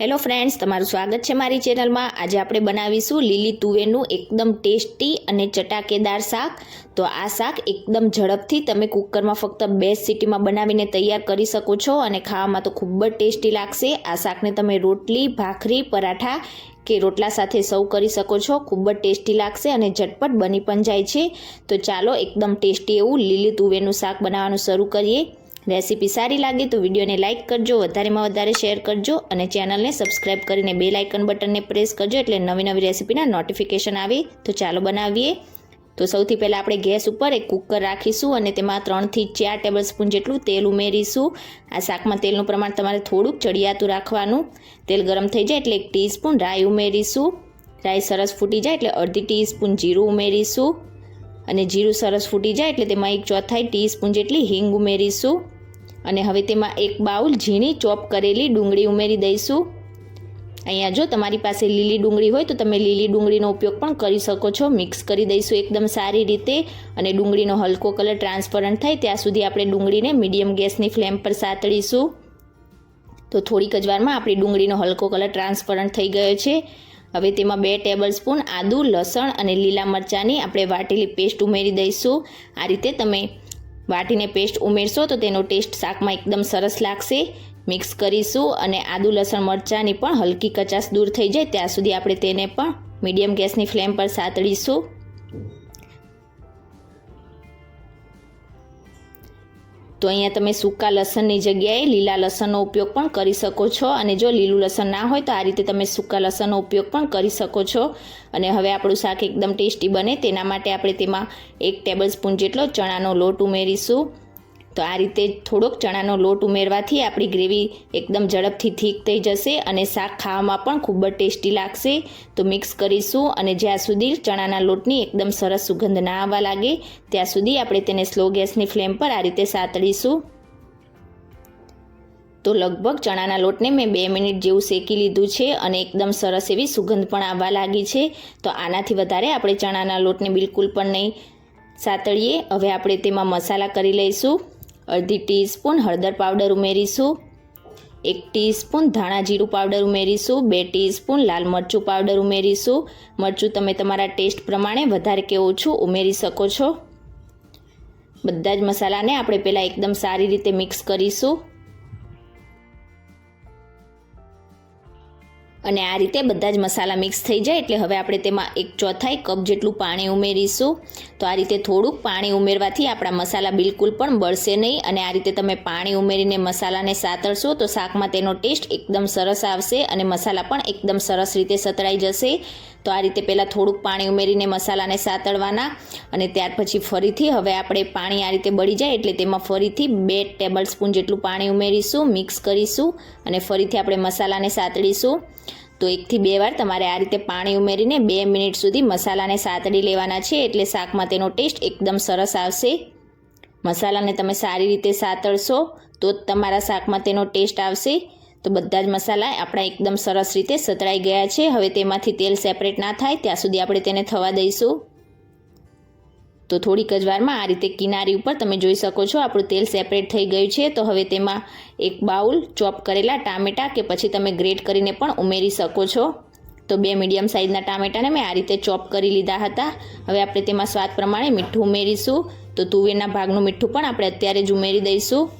Hello friends તમારું સ્વાગત છે મારી ચેનલમાં. આજે આપણે બનાવીશું લીલી તુવેરનું એકદમ ટેસ્ટી અને ચટાકેદાર શાક. તો આ શાક એકદમ ઝડપથી તમે કુકરમાં ફક્ત બે સીટીમાં બનાવીને તૈયાર કરી શકો છો અને ખાવામાં તો ખૂબ જ ટેસ્ટી લાગશે. આ શાકને તમે રોટલી, ભાખરી, પરાઠા કે રોટલા સાથે સર્વ કરી શકો છો. ખૂબ જ ટેસ્ટી લાગશે અને ઝટપટ બની પણ જાય છે. તો ચાલો એકદમ ટેસ્ટી એવું લીલી તુવેરનું શાક બનાવવાનું શરૂ કરીએ. રેસીપી સારી લાગે તો વિડીયોને લાઇક કરજો, વધારેમાં વધારે શેર કરજો અને ચેનલને સબસ્ક્રાઇબ કરીને બે લાઇકન બટનને પ્રેસ કરજો એટલે નવી નવી રેસીપીના નોટિફિકેશન આવે. તો ચાલો બનાવીએ. તો સૌથી પહેલાં આપણે ગેસ ઉપર એક કુકર રાખીશું અને તેમાં ત્રણથી ચાર ટેબલ સ્પૂન જેટલું તેલ ઉમેરીશું. આ શાકમાં તેલનું પ્રમાણ તમારે થોડુંક ચડિયાતું રાખવાનું. તેલ ગરમ થઈ જાય એટલે એક ટીસ્પૂન રાઈ ઉમેરીશું. રાઈ સરસ ફૂટી જાય એટલે અડધી ટીસ્પૂન જીરું ઉમેરીશું. અને જીરું સરસ ફૂટી જાય એટલે તેમાં એક ચોથાઈ ટીસ્પૂન જેટલી હિંગ ઉમેરીશું. અને હવે તેમાં એક બાઉલ ઝીણી ચોપ કરેલી ડુંગળી ઉમેરી દઈશું. અહીંયા જો તમારી પાસે લીલી ડુંગળી હોય તો તમે લીલી ડુંગળીનો ઉપયોગ પણ કરી શકો છો. મિક્સ કરી દઈશું એકદમ સારી રીતે અને ડુંગળીનો હલકો કલર ટ્રાન્સપરન્ટ થાય ત્યાં સુધી આપણે ડુંગળીને મીડિયમ ગેસની ફ્લેમ પર સાતળીશું. તો થોડીક જ વારમાં આપણી ડુંગળીનો હલકો કલર ટ્રાન્સપરન્ટ થઈ ગયો છે. હવે તેમાં બે ટેબલ સ્પૂન આદુ, લસણ અને લીલા મરચાંની આપણે વાટેલી પેસ્ટ ઉમેરી દઈશું. આ રીતે તમે વાટીને પેસ્ટ ઉમેરશો તો તેનો ટેસ્ટ શાકમાં એકદમ સરસ લાગશે. મિક્સ કરીશું અને આદુ લસણ મરચાંની પણ હલકી કચાશ દૂર થઈ જાય ત્યાં સુધી આપણે તેને પણ મીડિયમ ગેસની ફ્લેમ પર સાતળીશું. તો અહીંયા તમે સૂકા લસણની જગ્યાએ લીલા લસણનો ઉપયોગ પણ કરી શકો છો. અને જો લીલું લસણ ના હોય તો આ રીતે તમે સૂકા લસણનો ઉપયોગ પણ કરી શકો છો. અને હવે આપણું શાક એકદમ ટેસ્ટી બને. તેના માટે આપણે તેમાં એક ટેબલ સ્પૂન જેટલો ચણાનો લોટ ઉમેરીશું. તો આ રીતે થોડોક ચણાનો લોટ ઉમેરવાથી આપણી ગ્રેવી એકદમ ઝડપથી થીક થઈ જશે અને શાક ખાવામાં પણ ખૂબ જ ટેસ્ટી લાગશે. તો મિક્સ કરીશું અને જ્યાં સુધી ચણાના લોટની એકદમ સરસ સુગંધ ના આવવા લાગે, ત્યાં સુધી આપણે તેને સ્લો ગેસની ફ્લેમ પર આ રીતે સાતળીશું તો લગભગ ચણાના લોટને મેં બે મિનિટ જેવું શેકી લીધું છે અને એકદમ સરસ એવી સુગંધ પણ આવવા લાગી છે. તો આનાથી વધારે આપણે ચણાના લોટને બિલકુલ પણ નહીં સાતળીએ હવે આપણે તેમાં મસાલા કરી લઈશું. અડધી ટીસ્પૂન હળદર પાવડર ઉમેરીશું, એક ટીસ્પૂન ધાણા જીરું પાવડર ઉમેરીશું, બે ટીસ્પૂન લાલ મરચું પાવડર ઉમેરીશું. મરચું તમે તમારા ટેસ્ટ પ્રમાણે વધારે કે ઓછું ઉમેરી શકો છો. બધા જ મસાલાને આપણે પહેલાં એકદમ સારી રીતે મિક્સ કરીશું. અને આ રીતે બધા જ મસાલા મિક્સ થઈ જાય એટલે હવે આપણે તેમાં એક ચોથાઈ કપ જેટલું પાણી ઉમેરીશું. તો આ રીતે થોડુંક પાણી ઉમેરવાથી આપણા મસાલા બિલકુલ પણ બળશે નહીં અને આ રીતે તમે પાણી ઉમેરીને મસાલાને સાતરશો તો શાકમાં તેનો ટેસ્ટ એકદમ સરસ આવશે અને મસાલા પણ એકદમ સરસ રીતે સતળાઈ જશે. તો આ રીતે પહેલાં થોડુંક પાણી ઉમેરીને મસાલાને સાતળવાના અને ત્યાર પછી ફરીથી હવે આપણે પાણી આ રીતે બળી જાય એટલે તેમાં ફરીથી બે ટેબલ સ્પૂન જેટલું પાણી ઉમેરીશું, મિક્સ કરીશું અને ફરીથી આપણે મસાલાને સાતળીશું. તો એકથી બે વાર તમારે આ રીતે પાણી ઉમેરીને બે મિનિટ સુધી મસાલાને સાતળી લેવાના છે એટલે શાકમાં તેનો ટેસ્ટ એકદમ સરસ આવશે. મસાલાને તમે સારી રીતે સાતળશો તો જ તમારા શાકમાં તેનો ટેસ્ટ આવશે. તો બધા જ મસાલા આપણા એકદમ સરસ રીતે સતળાઈ ગયા છે. હવે તેમાંથી તેલ સેપરેટ ના થાય, ત્યાં સુધી આપણે તેને થવા દઈશું. તો થોડીક જ વારમાં આ રીતે કિનારી ઉપર તમે જોઈ શકો છો, આપણું તેલ સેપરેટ થઈ ગયું છે. તો હવે તેમાં એક બાઉલ ચોપ કરેલા ટામેટાં કે પછી તમે ગ્રેટ કરીને પણ ઉમેરી શકો છો. તો બે મીડિયમ સાઇઝના ટામેટાને મેં આ રીતે ચોપ કરી લીધા હતા. હવે આપણે તેમાં સ્વાદ પ્રમાણે મીઠું ઉમેરીશું. તો તુવેરના ભાગનું મીઠું પણ આપણે અત્યારે જ ઉમેરી દઈશું.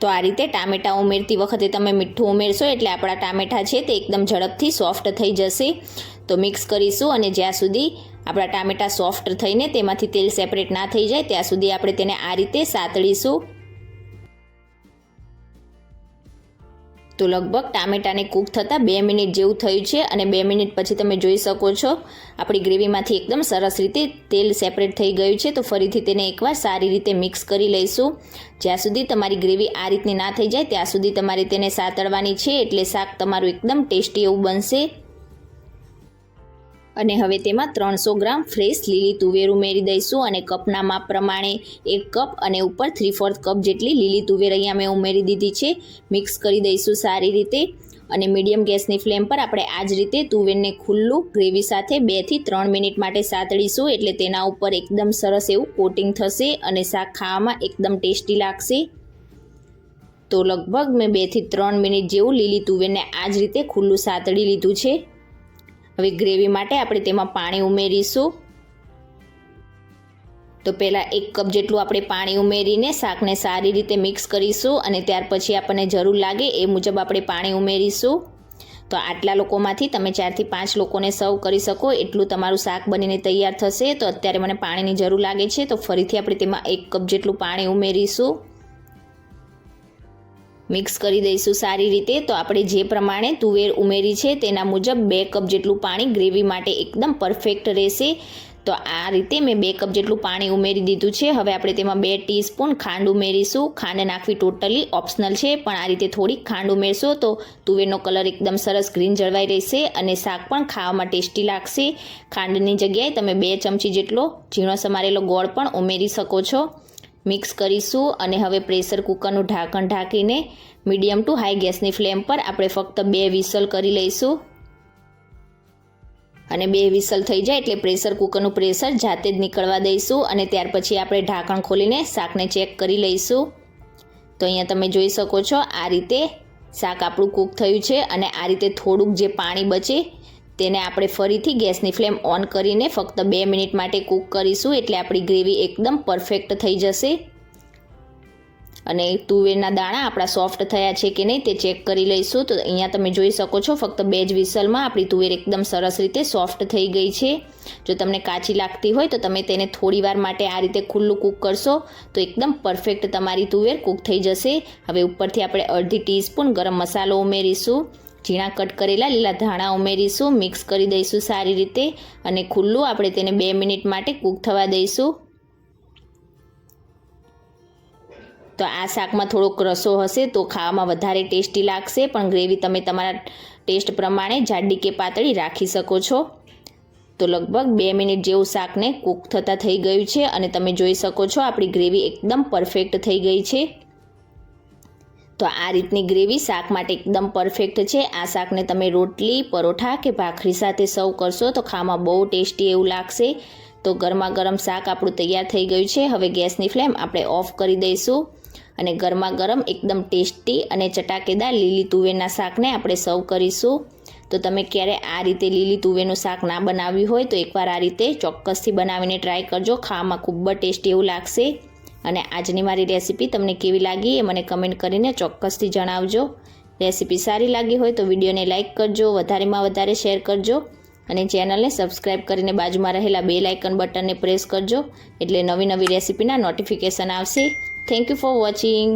તો આ રીતે ટામેટાં ઉમેરતી વખતે તમે મીઠું ઉમેરશો એટલે આપણા ટામેટાં છે તે એકદમ ઝડપથી સોફ્ટ થઈ જશે. તો મિક્સ કરીશું અને જ્યાં સુધી આપણા ટામેટાં સોફ્ટ થઈને તેમાંથી તેલ સેપરેટ ના થઈ જાય ત્યાં સુધી આપણે તેને આ રીતે સાતળીશું. તો લગભગ ટામેટાને કૂક થતાં બે મિનિટ જેવું થયું છે અને બે મિનિટ પછી તમે જોઈ શકો છો, આપણી ગ્રેવીમાંથી એકદમ સરસ રીતે તેલ સેપરેટ થઈ ગયું છે, તો ફરીથી તેને એકવાર સારી રીતે મિક્સ કરી લઈશું. જ્યાં સુધી તમારી ગ્રેવી આ રીતની ના થઈ જાય, ત્યાં સુધી તમારે તેને સાતળવાની છે, એટલે શાક તમારું એકદમ ટેસ્ટી એવું બનશે. અને હવે તેમાં ત્રણસો ગ્રામ ફ્રેશ લીલી તુવેર ઉમેરી દઈશું અને કપના માપ પ્રમાણે એક કપ અને ઉપર થ્રી ફોર્થ કપ જેટલી લીલી તુવેર અહીંયા મેં ઉમેરી દીધી છે. મિક્સ કરી દઈશું સારી રીતે. અને મીડિયમ ગેસની ફ્લેમ પર આપણે આ જ રીતે તુવેરને ખુલ્લું ગ્રેવી સાથે બેથી ત્રણ મિનિટ માટે સાતળીશું એટલે તેના ઉપર એકદમ સરસ એવું કોટિંગ થશે અને શાક ખાવામાં એકદમ ટેસ્ટી લાગશે. તો લગભગ મેં બેથી ત્રણ મિનિટ જેવું લીલી તુવેરને આ જ રીતે ખુલ્લું સાતડી લીધું છે. હવે ગ્રેવી માટે આપણે તેમાં પાણી ઉમેરીશું. તો પહેલાં એક કપ જેટલું આપણે પાણી ઉમેરીને શાકને સારી રીતે મિક્સ કરીશું અને ત્યાર પછી આપણને જરૂર લાગે એ મુજબ આપણે પાણી ઉમેરીશું. તો આટલા લોકોમાંથી તમે ચારથી પાંચ લોકોને સર્વ કરી શકો, એટલું તમારું શાક બનીને તૈયાર થશે. તો અત્યારે મને પાણીની જરૂર લાગે છે, તો ફરીથી આપણે તેમાં એક કપ જેટલું પાણી ઉમેરીશું. મિક્સ કરી દઈશું સારી રીતે. તો આપણે જે પ્રમાણે તુવેર ઉમેરી છે તેના મુજબ બે કપ જેટલું પાણી ગ્રેવી માટે એકદમ પરફેક્ટ રહેશે. તો આ રીતે મેં બે કપ જેટલું પાણી ઉમેરી દીધું છે. હવે આપણે તેમાં બે ટીસ્પૂન ખાંડ ઉમેરીશું. ખાંડ નાખવી ટોટલી ઓપ્શનલ છે, પણ આ રીતે થોડીક ખાંડ ઉમેરશો તો તુવેરનો કલર એકદમ સરસ ગ્રીન જળવાઈ રહેશે અને શાક પણ ખાવામાં ટેસ્ટી લાગશે. ખાંડની જગ્યાએ તમે બે ચમચી જેટલો ઝીણો સમારેલો ગોળ પણ ઉમેરી શકો છો. મિક્સ કરીશું અને હવે પ્રેશર કુકરનું ઢાંકણ ઢાંકીને મીડિયમ ટુ હાઈ ગેસની ફ્લેમ પર આપણે ફક્ત બે વિસલ કરી લઈશું. અને બે વિસલ થઈ જાય એટલે પ્રેશર કુકરનું પ્રેશર જાતે જ નીકળવા દઈશું અને ત્યાર પછી આપણે ઢાંકણ ખોલીને શાકને ચેક કરી લઈશું. તો અહીંયા તમે જોઈ શકો છો આ રીતે શાક આપણું કૂક થયું છે અને આ રીતે થોડુંક જે પાણી બચે તેને આપણે ફરીથી ગેસની ફ્લેમ ઓન કરીને ફક્ત બે મિનિટ માટે કૂક કરીશું એટલે આપણી ગ્રેવી એકદમ પરફેક્ટ થઈ જશે. અને તુવેરના દાણા આપણા સોફ્ટ થયા છે કે નહીં તે ચેક કરી લઈશું. તો અહીંયા તમે જોઈ શકો છો ફક્ત બે જ વિસલમાં આપણી તુવેર એકદમ સરસ રીતે સોફ્ટ થઈ ગઈ છે. જો તમને કાચી લાગતી હોય તો તમે તેને થોડી વાર માટે આ રીતે ખુલ્લું કૂક કરશો તો એકદમ પરફેક્ટ તમારી તુવેર કૂક થઈ જશે. હવે ઉપરથી આપણે અડધી ટીસ્પૂન ગરમ મસાલો ઉમેરીશું. ઝીણા કટ કરેલા લીલા ધાણા ઉમેરીશું, મિક્સ કરી દઈશું સારી રીતે અને ખુલ્લું આપણે તેને બે મિનિટ માટે કૂક થવા દઈશું. તો આ શાકમાં થોડોક રસો હશે તો ખાવામાં વધારે ટેસ્ટી લાગશે, પણ ગ્રેવી તમે તમારા ટેસ્ટ પ્રમાણે જાડી કે પાતળી રાખી શકો છો. તો લગભગ બે મિનિટ જેવું શાકને કૂક થતાં થઈ ગયું છે અને તમે જોઈ શકો છો આપણી ગ્રેવી એકદમ પરફેક્ટ થઈ ગઈ છે. તો આ રીતની ગ્રેવી શાક માટે એકદમ પરફેક્ટ છે. આ શાકને તમે રોટલી, પરોઠા કે ભાખરી સાથે સર્વ કરશો તો ખાવામાં બહુ ટેસ્ટી એવું લાગશે. તો ગરમા ગરમ શાક આપણું તૈયાર થઈ ગયું છે. હવે ગેસની ફ્લેમ આપણે ઓફ કરી દઈશું અને ગરમા ગરમ એકદમ ટેસ્ટી અને ચટાકેદાર લીલી તુવેરના શાકને આપણે સર્વ કરીશું. તો તમે ક્યારે આ રીતે લીલી તુવેરનું શાક ના બનાવ્યું હોય તો એકવાર આ રીતે ચોક્કસથી બનાવીને ટ્રાય કરજો. ખાવામાં ખૂબ જ ટેસ્ટી એવું લાગશે. અને આજની મારી રેસીપી તમને કેવી લાગી એ મને કમેન્ટ કરીને ચોક્કસથી જણાવજો. રેસીપી સારી લાગી હોય તો વિડીયોને લાઇક કરજો, વધારેમાં વધારે શેર કરજો અને ચેનલને સબસ્ક્રાઇબ કરીને બાજુમાં રહેલા બે લાઇકન બટનને પ્રેસ કરજો એટલે નવી નવી રેસીપીના નોટિફિકેશન આવશે. Thank you for watching.